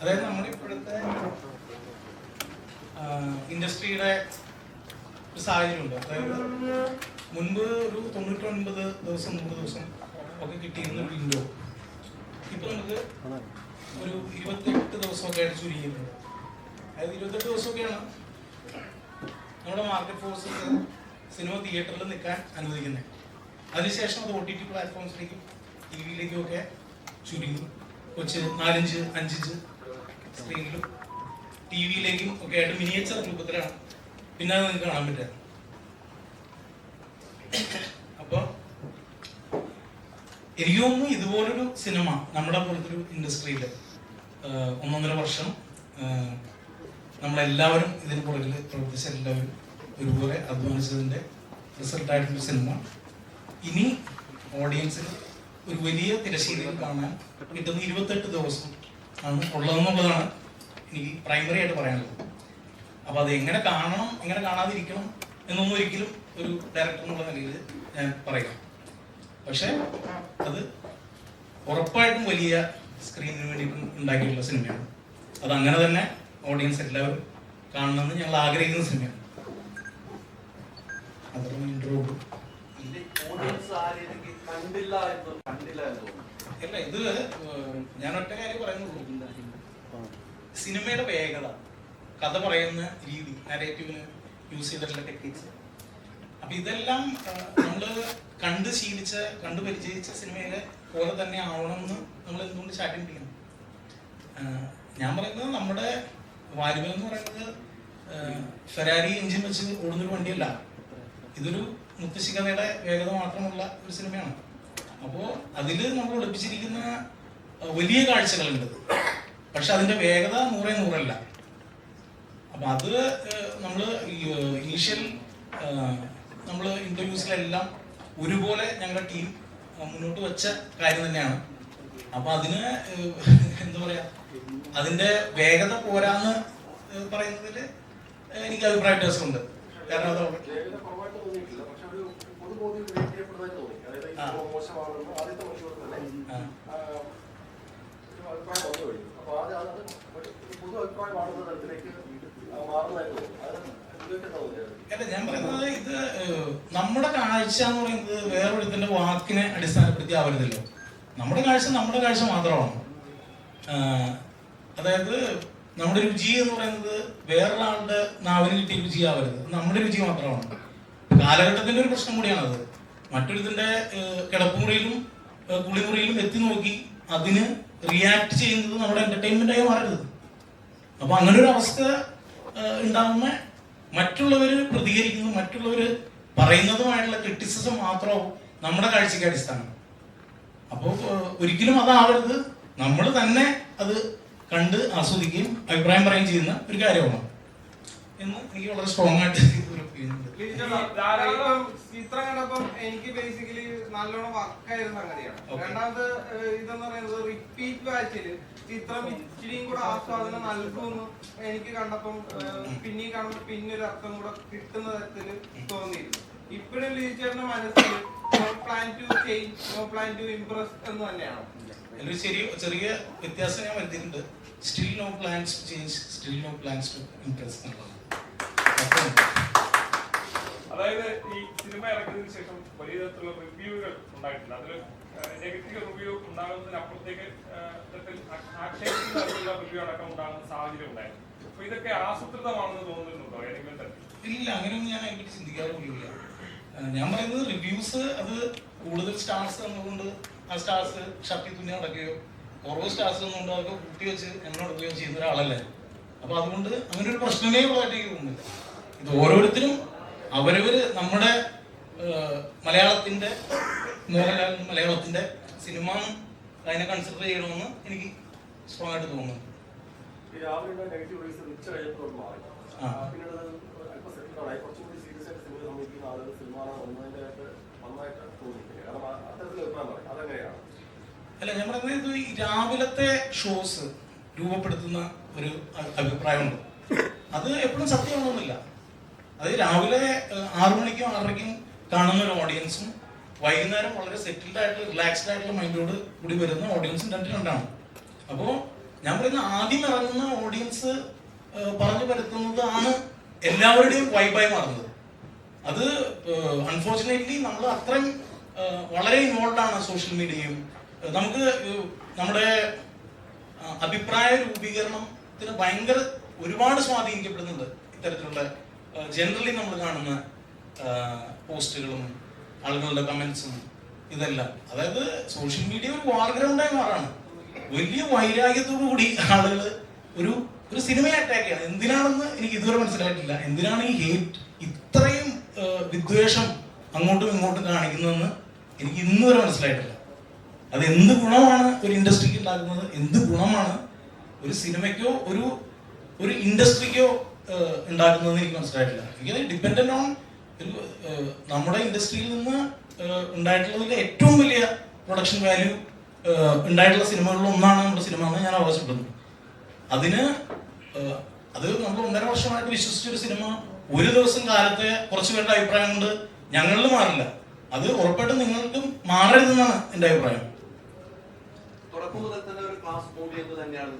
അതായത് നമ്മളിപ്പോഴത്തെ ഇൻഡസ്ട്രിയുടെ ഒരു സാഹചര്യമുണ്ട്. അതായത് മുൻപ് ഒരു തൊണ്ണൂറ്റൊൻപത് ദിവസം നൂറ് ദിവസം ഒക്കെ കിട്ടിയിരുന്ന വിൻഡോ ഇപ്പൊ നമുക്ക് ഒരു ഇരുപത്തെട്ട് ദിവസമൊക്കെ ആയിട്ട് ചുരുങ്ങിയിട്ടുണ്ട്. അതായത് ഇരുപത്തെട്ട് ദിവസമൊക്കെയാണ് നമ്മുടെ മാർക്കറ്റ് ഫോഴ്സസ് സിനിമ തിയേറ്ററിൽ നിൽക്കാൻ അനുവദിക്കുന്നത് അതിനുശേഷം അത് ഒ ടി ടി പ്ലാറ്റ്ഫോംസിലേക്കും ടി വിയിലേക്കും ഒക്കെ ചുരുങ്ങി. കൊച്ച് നാലഞ്ച് അഞ്ചിഞ്ച് സ്ക്രീനിലും ടി വിയിലേക്കും ഒക്കെ ആയിട്ട് മിനിയേച്ചർ രൂപത്തിലാണ്. പിന്നെ അത് നിങ്ങൾക്ക് കാണാൻ പറ്റുക. അപ്പോൾ എനിക്ക് തോന്നുന്നു ഇതുപോലൊരു സിനിമ നമ്മുടെ പോലത്തെ ഒരു ഇൻഡസ്ട്രിയിൽ ഒന്നൊന്നര വർഷം നമ്മളെല്ലാവരും ഇതിന് പുറകിൽ പ്രവർത്തിച്ച എല്ലാവരും ഒരുപോലെ അധ്വാനിച്ചതിന്റെ റിസൾട്ടായിട്ടുള്ള സിനിമ ഇനി ഓഡിയൻസിന് ഒരു വലിയ തിരശ്ശീലയിൽ കാണാൻ കിട്ടുന്ന ഇരുപത്തെട്ട് ദിവസം ആണ് ഉള്ളതെന്നുള്ളതാണ് എനിക്ക് പ്രൈമറി ആയിട്ട് പറയാനുള്ളത്. അപ്പോൾ അത് എങ്ങനെ കാണണം എങ്ങനെ കാണാതിരിക്കണം എന്നൊന്നും ഒരിക്കലും ഒരു ഡയറക്ടർ എന്നുള്ള നിലയിൽ ഞാൻ പറയാം. പക്ഷേ അത് ഉറപ്പായിട്ടും വലിയ സ്ക്രീനിന് വേണ്ടി ഉണ്ടാക്കിയിട്ടുള്ള സിനിമയാണ് അത് അങ്ങനെ തന്നെ ഓഡിയൻസ് എല്ലാവരും കാണണമെന്ന് ഞങ്ങൾ ആഗ്രഹിക്കുന്ന സിനിമയാണ് അതൊരു ഇൻട്രോ അല്ല ഇത് ഞാൻ ഒറ്റ കാര്യം പറയുന്നുള്ളൂ. സിനിമയുടെ വേഗത കഥ പറയുന്ന രീതി നരേറ്റീവിന് യൂസ് ചെയ്തിട്ടുള്ള ടെക്നിക്സ് അപ്പൊ ഇതെല്ലാം നമ്മൾ കണ്ട് ശീലിച്ച കണ്ട് പരിചയിച്ച സിനിമയിലെ പോലെ തന്നെ ആവണം എന്ന് നമ്മൾ എന്തുകൊണ്ട് ചാറ്റിംഗ് ചെയ്യണം ഞാൻ പറയുന്നത് നമ്മുടെ വാലുവൽ എന്ന് പറയുന്നത് ഫെരാരി എഞ്ചിൻ വെച്ച് ഓടുന്നൊരു വണ്ടിയല്ല. ഇതൊരു മുത്തശ്ശികഥയുടെ വേഗത മാത്രമുള്ള ഒരു സിനിമയാണ്. അപ്പോ അതിൽ നമ്മൾ ഒളിപ്പിച്ചിരിക്കുന്ന വലിയ കാഴ്ചകളുണ്ട്. പക്ഷെ അതിന്റെ വേഗത നൂറേ നൂറല്ല. അപ്പൊ അത് നമ്മൾ ഇനീഷ്യൽ നമ്മൾ ഇന്റർവ്യൂസിലെല്ലാം ഒരുപോലെ ഞങ്ങളുടെ ടീം മുന്നോട്ട് വെച്ച കാര്യം തന്നെയാണ്. അപ്പൊ അതിന് എന്താ പറയാ അതിന്റെ വേഗത പോരാന്ന് പറയുന്നതിൽ എനിക്ക് അഭിപ്രായ വ്യത്യാസമുണ്ട്. കാരണം അത് അല്ല ഞാൻ പറയുന്നത് ഇത് നമ്മുടെ കാഴ്ച എന്ന് പറയുന്നത് വേറൊരു വാക്കിനെ അടിസ്ഥാനപ്പെടുത്തി ആവരുതല്ലോ. നമ്മുടെ കാഴ്ച നമ്മുടെ കാഴ്ച മാത്രമാണ്. അതായത് നമ്മുടെ രുചി എന്ന് പറയുന്നത് വേറൊരാളുടെ നാവിന് കിട്ടിയ രുചി ആവരുത് നമ്മുടെ രുചി മാത്രമാണ്. കാലഘട്ടത്തിന്റെ ഒരു പ്രശ്നം കൂടിയാണത്. മറ്റൊരുത്തിന്റെ കിടപ്പുമുറിയിലും കുളിമുറിയിലും എത്തി നോക്കി അതിന് റിയാക്ട് ചെയ്യുന്നത് നമ്മുടെ എന്റർടൈൻമെന്റ് ആയി മാറരുത്. അപ്പൊ അങ്ങനെ ഒരു അവസ്ഥ ഉണ്ടാകുന്ന ഉണ്ടാവുന്ന മറ്റുള്ളവര് മറ്റുള്ളവർ പറയുന്നതുമായിട്ടുള്ള ക്രിറ്റിസിസം മാത്രമാവും നമ്മുടെ കാഴ്ചയ്ക്ക് അടിസ്ഥാനം. അപ്പോൾ ഒരിക്കലും അതാവരുത്. നമ്മൾ തന്നെ അത് കണ്ട് ആസ്വദിക്കുകയും അഭിപ്രായം പറയുകയും ചെയ്യുന്ന ഒരു കാര്യമാണ്. എന്ന് എനിക്ക് വളരെ സ്ട്രോങ് ആയിട്ട് ഒരു ചിത്രം കണ്ടപ്പം എനിക്ക് ബേസിക്കലി നല്ലോണം വർക്കായിരുന്ന സംഗതിയാണ്. രണ്ടാമത് ഇതെന്ന് പറയുന്നത് റിപ്പീറ്റ് വാച്ചിൽ ചിത്രം ഇച്ചിരിയും കൂടെ ആസ്വാദനം നൽകുമെന്ന് എനിക്ക് കണ്ടപ്പം പിന്നെയും കാണുമ്പോൾ പിന്നെ ഒരു അർത്ഥം കൂടെ കിട്ടുന്ന തരത്തിൽ തോന്നിയിരുന്നു. ഇപ്പോഴും ലീച്ചറിന്റെ മനസ്സിൽ plan to change no plan to impress എന്ന് തന്നെയാണ്? അതിലൊരു ചെറിയ ചെറിയ വ്യത്യാസം ഞാൻ വരുത്തിയിട്ടുണ്ട്. Still no plans to change still no plans to impress എന്നുള്ളത്. അതായത് ഈ സിനിമ ഇറങ്ങിയതിനു ശേഷം വലിയ തരത്തിലുള്ള റിവ്യൂകൾ ഉണ്ടായിട്ടുണ്ട്. അതിൽ നെഗറ്റീവ് റിവ്യൂ ഉണ്ടാകുന്നതിനപ്പുറത്തേക്ക് അപ്പുറത്തേക്ക് ആക്ഷേപിക്കുന്ന റിവ്യൂ അടക്കം ഉണ്ടാകുന്ന സാഹചര്യം ഉണ്ടായിരുന്നു. അപ്പൊ ഇതൊക്കെ ആസൂത്രിതമാണെന്ന് തോന്നുന്നുണ്ടോ? ഏതെങ്കിലും തരത്തിൽ? ഇല്ല അങ്ങനെയൊന്നും ഞാൻ അതിനെ പറ്റി ഞാൻ പറയുന്നത് റിവ്യൂസ് അത് കൂടുതൽ സ്റ്റാർസ് തന്നുകൊണ്ട് ആ സ്റ്റാർസ് ഷർട്ടി തുന്നി നടക്കുകയോ കുറവ് സ്റ്റാർസ് തന്നുകൊണ്ട് അതൊക്കെ കൂട്ടി വെച്ച് എണ്ണ എടുക്കുകയോ ചെയ്യുന്ന ഒരാളല്ലേ. അപ്പൊ അതുകൊണ്ട് അങ്ങനെ ഒരു പ്രശ്നമേ ഉള്ളതായിട്ട് എനിക്ക് തോന്നുന്നില്ല. ഇത് ഓരോരുത്തരും അവരവര് നമ്മുടെ മലയാളത്തിന്റെ മോഹൻലാൽ മലയാളത്തിന്റെ സിനിമ അതിനെ കൺസിഡർ ചെയ്യണമെന്ന് എനിക്ക് സ്ട്രോങ് ആയിട്ട് തോന്നുന്നു ആ. ആ, പിന്നീട് അല്പം സെറ്റിൽ ആയി. കുറച്ചുകൂടി സമീപിക്കുന്ന ആളുകൾ സിനിമ വന്നതിന്റെതായിട്ട് നന്നായിട്ട് തോന്നിയിട്ടില്ല കാരണം ആ- അത്തരത്തിൽ അഭിപ്രായം പറയും. അതെങ്ങനെയാണ്. അല്ല പറയുന്നത് ഇത് ഈ രാവിലത്തെ ഷോസ് രൂപപ്പെടുത്തുന്ന ഒരു അഭിപ്രായമുണ്ട്. അത് എപ്പോഴും സത്യമാണെന്നില്ല അത് രാവിലെ ആറു മണിക്കും ആറരയ്ക്കും കാണുന്ന ഒരു ഓഡിയൻസും വൈകുന്നേരം വളരെ സെറ്റിൽഡ് ആയിട്ട് റിലാക്സ്ഡ് ആയിട്ടുള്ള മൈൻഡോട് കൂടി വരുന്ന ഓഡിയൻസും രണ്ട് രണ്ടാണ്. അപ്പോൾ ഞാൻ പറയുന്ന ആദ്യം ഇറങ്ങുന്ന ഓഡിയൻസ് പറഞ്ഞു വരുത്തുന്നതാണ് ആണ് എല്ലാവരുടെയും വൈബായി മാറുന്നത്. അത് അൺഫോർച്ചുനേറ്റ്ലി നമ്മൾ അത്രയും വളരെ ഇൻവോൾവ് ആണ് സോഷ്യൽ മീഡിയയും നമുക്ക് നമ്മുടെ അഭിപ്രായ രൂപീകരണത്തിന് ഭയങ്കര ഒരുപാട് സ്വാധീനിക്കപ്പെടുന്നുണ്ട് ഇത്തരത്തിലുള്ള ജനറലി നമ്മൾ കാണുന്ന പോസ്റ്റുകളും ആളുകളുടെ കമൻസും ഇതെല്ലാം. അതായത് സോഷ്യൽ മീഡിയ ഒരു വാർഗ്രൗണ്ടായി മാറാണ്. വലിയ വൈരാഗ്യത്തോടു കൂടി ആളുകൾ ഒരു ഒരു സിനിമയെ അറ്റാക്ക് ചെയ്യണം. എന്തിനാണെന്ന് എനിക്ക് ഇതുവരെ മനസ്സിലായിട്ടില്ല. എന്തിനാണ് ഈ ഹേറ്റ് ഇത്രയും വിദ്വേഷം അങ്ങോട്ടും ഇങ്ങോട്ടും കാണിക്കുന്നതെന്ന് എനിക്ക് ഇന്ന് വരെ മനസ്സിലായിട്ടില്ല. അത് എന്ത് ഗുണമാണ് ഒരു ഇൻഡസ്ട്രിക്ക് ഉണ്ടാക്കുന്നത്? എന്ത് ഗുണമാണ് ഒരു സിനിമയ്ക്കോ ഒരു ഒരു ഇൻഡസ്ട്രിക്കോ ഉണ്ടാക്കുന്നതെന്ന് എനിക്ക് മനസ്സിലായിട്ടില്ല. എനിക്ക് ഡിപ്പെൻഡന്റ് ഓൺ ഒരു നമ്മുടെ ഇൻഡസ്ട്രിയിൽ നിന്ന് ഉണ്ടായിട്ടുള്ളതിൽ ഏറ്റവും വലിയ പ്രൊഡക്ഷൻ വാല്യൂ ഉണ്ടായിട്ടുള്ള സിനിമകളിൽ ഒന്നാണ് നമ്മുടെ സിനിമ എന്ന് ഞാൻ അവകാശപ്പെടുന്നു അതിന് അത് നമ്മൾ ഒന്നര വർഷമായിട്ട് വിശ്വസിച്ച ഒരു സിനിമ ഒരു ദിവസം കാലത്തെ കുറച്ച് പേരുടെ അഭിപ്രായം കൊണ്ട് ഞങ്ങളിൽ മാറില്ല. അത് ഉറപ്പായിട്ടും നിങ്ങൾക്കും മാറരുതെന്നാണ് എന്റെ അഭിപ്രായം. തുടക്കം മുതൽ തന്നെ ഒരു ക്ലാസ് ഓഡിയൻസ് തന്നെയാണ്.